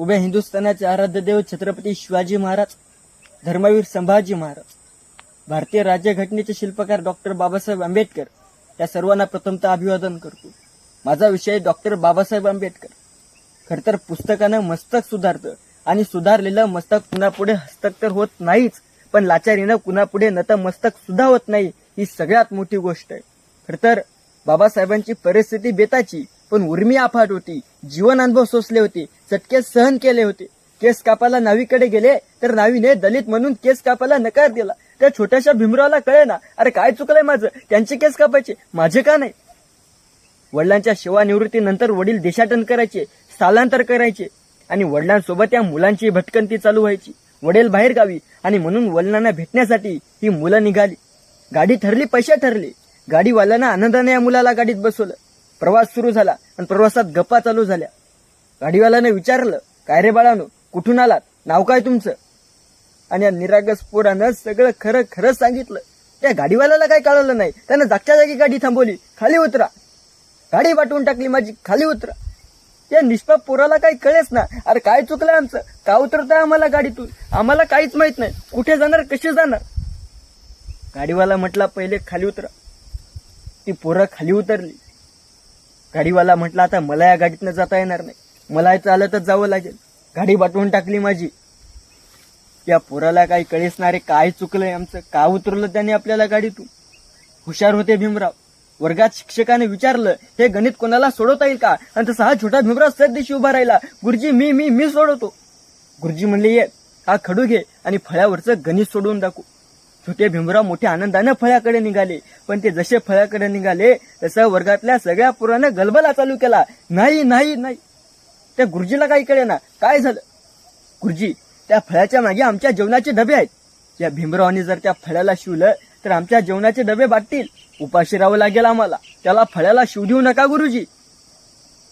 उभ्या हिंदुस्थानाचे आराध्य देव छत्रपती शिवाजी महाराज धर्मवीर संभाजी महाराज भारतीय राज्यघटनेचे शिल्पकार डॉक्टर बाबासाहेब आंबेडकर या सर्वांना प्रथमतः अभिवादन करतो. माझा विषय डॉक्टर बाबासाहेब आंबेडकर. खर तर पुस्तकानं मस्तक सुधारतं आणि सुधारलेलं मस्तक कुणापुढे हस्तक तर होत नाहीच पण लाचारीनं कुणापुढे नत मस्तक सुद्धा होत नाही ही सगळ्यात मोठी गोष्ट आहे. खर तर बाबासाहेबांची परिस्थिती बेताची पण उर्मी आफाट होती. जीवन अनुभव सोसले होते. चटके सहन केले होते. केस कापायला नावीकडे गेले तर नावीने दलित म्हणून केस कापायला नकार दिला. त्या छोट्याशा भीमरावला कळे ना अरे काय चुकलंय माझं? त्यांचे केस कापायचे. माझे का नाही? वडिलांच्या सेवानिवृत्तीनंतर वडील देशाटन करायचे स्थलांतर करायचे आणि वडिलांसोबत या मुलांची भटकंती चालू व्हायची. वडील बाहेर गावी आणि म्हणून वडिलांना भेटण्यासाठी ही मुलं निघाली. गाडी ठरली पैसे ठरले. गाडीवाल्यांना आनंदाने या मुलाला गाडीत बसवलं. प्रवास सुरू झाला आणि प्रवासात गप्पा चालू झाल्या. गाडीवाल्यानं विचारलं काय रे बाळानो कुठून आलात? नाव काय तुमचं? आणि या निरागस पोरानं सगळं खरं खरं सांगितलं. त्या गाडीवाल्याला काय कळलं नाही. त्यानं जागच्या जागी गाडी थांबवली खाली उतरा. गाडी वाटवून टाकली माझी खाली उतरा. या निष्पाप पोराला काही कळेच ना. अरे काय चुकलं आमचं? का उतरताय आम्हाला गाडीतून? आम्हाला काहीच माहीत नाही. कुठे जाणार कसे जाणार? गाडीवाला म्हटला पहिले खाली उतरा. ती पोरं खाली उतरली. गाडीवाला म्हटला आता मला या गाडीतनं जाता येणार नाही. मला चालतच जावं लागेल. गाडी वाटवून टाकली माझी. या पोराला काही कळेच काय चुकलंय आमचं. का उतरलं त्याने आपल्याला गाडीतून? हुशार होते भीमराव. वर्गात शिक्षकाने विचारलं हे गणित कोणाला सोडवता येईल का? आणि तसा हा छोटा भीमराव सर दिवशी उभा राहिला. गुरुजी मी मी मी सोडवतो. गुरुजी म्हणले ये हा खडू घे आणि फळ्यावरचं गणित सोडवून दाखवू. छोटे भीमराव मोठ्या आनंदानं फळ्याकडे निघाले. पण ते जसे फळ्याकडे निघाले तसं वर्गातल्या सगळ्या पोरानं गलबला चालू केला. नाही नाही नाही. त्या गुरुजीला काही कळे ना काय झालं? गुरुजी त्या फळ्याच्या मागे आमच्या जेवणाचे डबे आहेत. या भीमरावांनी जर त्या फळ्याला शिवलं तर आमच्या जेवणाचे डबे बाटतील. उपाशी राहावं लागेल आम्हाला. त्याला फळ्याला शिव देऊ नका गुरुजी.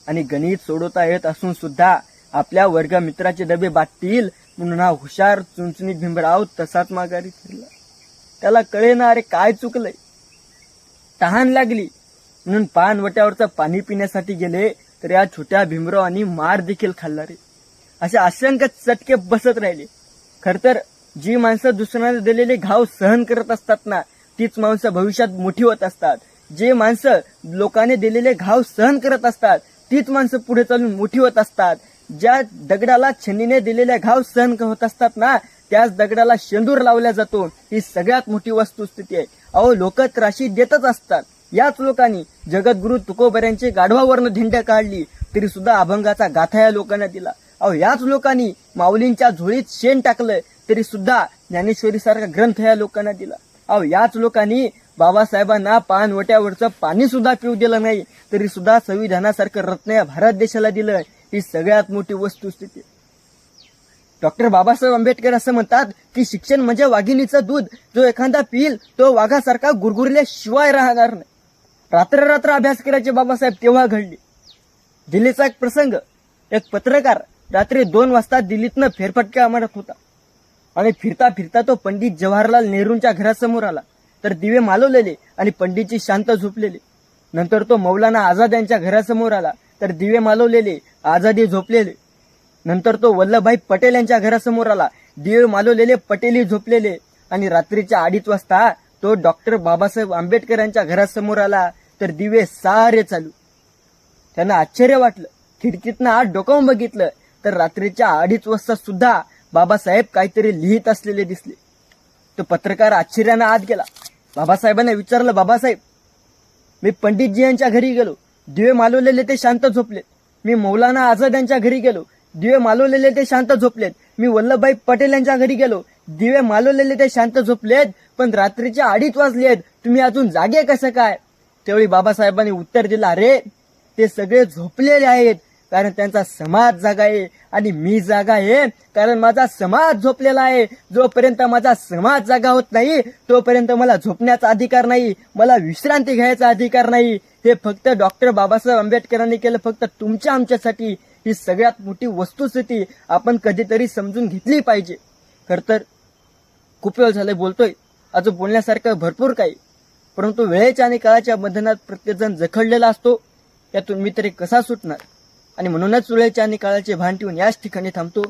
आणि गणित सोडवता येत असून सुद्धा आपल्या वर्ग मित्राचे डबे बाटतील. म्हणून हा हुशार चुंचणीत भीमराव तसाच माघारी फिरला त्याला कळे ना अरे काय चुकलंय. तहान लागली. म्हणून पानवट्यावरचं पाणी पिण्यासाठी गेले तर या छोट्या भीमरावांनी मार देखील खाल्ला रे. असे असंख्य चटके बसत राहिले. खर तर जी माणसं दुसऱ्यांना दिलेले घाव सहन करत असतात ना तीच माणसं भविष्यात मोठी होत असतात. जे माणसं लोकांनी दिलेले घाव सहन करत असतात तीच माणसं पुढे चालून मोठी होत असतात. ज्या दगडाला छन्नीने दिलेले घाव सहन होत असतात ना त्याच दगडाला शेंदूर लावला जातो ही सगळ्यात मोठी वस्तुस्थिती आहे. अहो लोक त्राशी देतच असतात. याच लोकांनी जगद्गुरु तुकोबऱ्यांची गाढवावरनं धिंड्या काढली तरी सुद्धा अभंगाचा गाथा या लोकांना दिला. अहो याच लोकांनी माऊलींच्या झोळीत शेण टाकलं तरी सुद्धा ज्ञानेश्वरी सारखा ग्रंथ या लोकांना दिला. अहो याच लोकांनी बाबासाहेबांना पानवट्यावरचं पाणी सुद्धा पिऊ दिलं नाही तरी सुद्धा संविधानासारखं रत्न या भारत देशाला दिलं ही सगळ्यात मोठी वस्तुस्थिती डॉक्टर बाबासाहेब आंबेडकर असं म्हणतात की शिक्षण म्हणजे वाघिणीचं दूध. जो एखादा पिईल तो वाघासारखा गुरगुरल्याशिवाय राहणार नाही. रात्र रात्र अभ्यास करायचे बाबासाहेब तेव्हा घडले. दिल्लीचा एक प्रसंग. एक पत्रकार रात्री दोन वाजता दिल्लीतनं फेरफटका मारत होता. आणि फिरता फिरता तो पंडित जवाहरलाल नेहरूंच्या घरासमोर आला. तर दिवे मालवलेले आणि पंडितची शांत झोपलेले. नंतर तो मौलाना आझाद यांच्या घरासमोर आला. तर दिवे मालवलेले आझादी झोपलेले. नंतर तो वल्लभभाई पटेल यांच्या घरासमोर आला. दिवे मालवलेले पटेली झोपलेले. आणि रात्रीच्या अडीच वाजता तो डॉक्टर बाबासाहेब आंबेडकर यांच्या घरासमोर आला. तर दिवे सारे चालू. त्यांना आश्चर्य वाटलं. खिडकीतनं आत डोकावून बघितलं. तर रात्रीच्या अडीच वाजता सुद्धा बाबासाहेब काहीतरी लिहित असलेले दिसले. तो पत्रकार आश्चर्यानं आत गेला. बाबासाहेबांना विचारलं बाबासाहेब मी पंडितजी यांच्या घरी गेलो. दिवे मालवलेले ते शांत झोपले. मी मौलाना आझाद यांच्या घरी गेलो. दिवे मालवलेले ते शांत झोपलेत. मी वल्लभभाई पटेल यांच्या घरी गेलो. दिवे मालवलेले ते शांत झोपलेत पण रात्रीच्या अडीच वाजलेत. तुम्ही अजून जागे कसं काय? त्यावेळी बाबासाहेबांनी उत्तर दिलं अरे ते सगळे झोपलेले आहेत कारण त्यांचा समाज जागा आहे आणि मी जागा आहे कारण माझा समाज झोपलेला आहे. जोपर्यंत माझा समाज जागा होत नाही तोपर्यंत मला झोपण्याचा अधिकार नाही मला विश्रांती घ्यायचा अधिकार नाही. हे फक्त डॉक्टर बाबासाहेब आंबेडकरांनी केलं फक्त तुमच्या आमच्यासाठी. ही सगळ्यात मोठी वस्तुस्थिती आपण कधीतरी समजून घेतली पाहिजे. खर तर खूप वेळ झालंय बोलतोय. अजून बोलण्यासारखं भरपूर काही. परंतु वेळेच्या आणि काळाच्या बंधनात प्रत्येकजण जखडलेला असतो. यातून मी तरी कसा सुटणार? आणि म्हणूनच वेळेच्या आणि काळाचे भान ठेवून याच ठिकाणी थांबतो.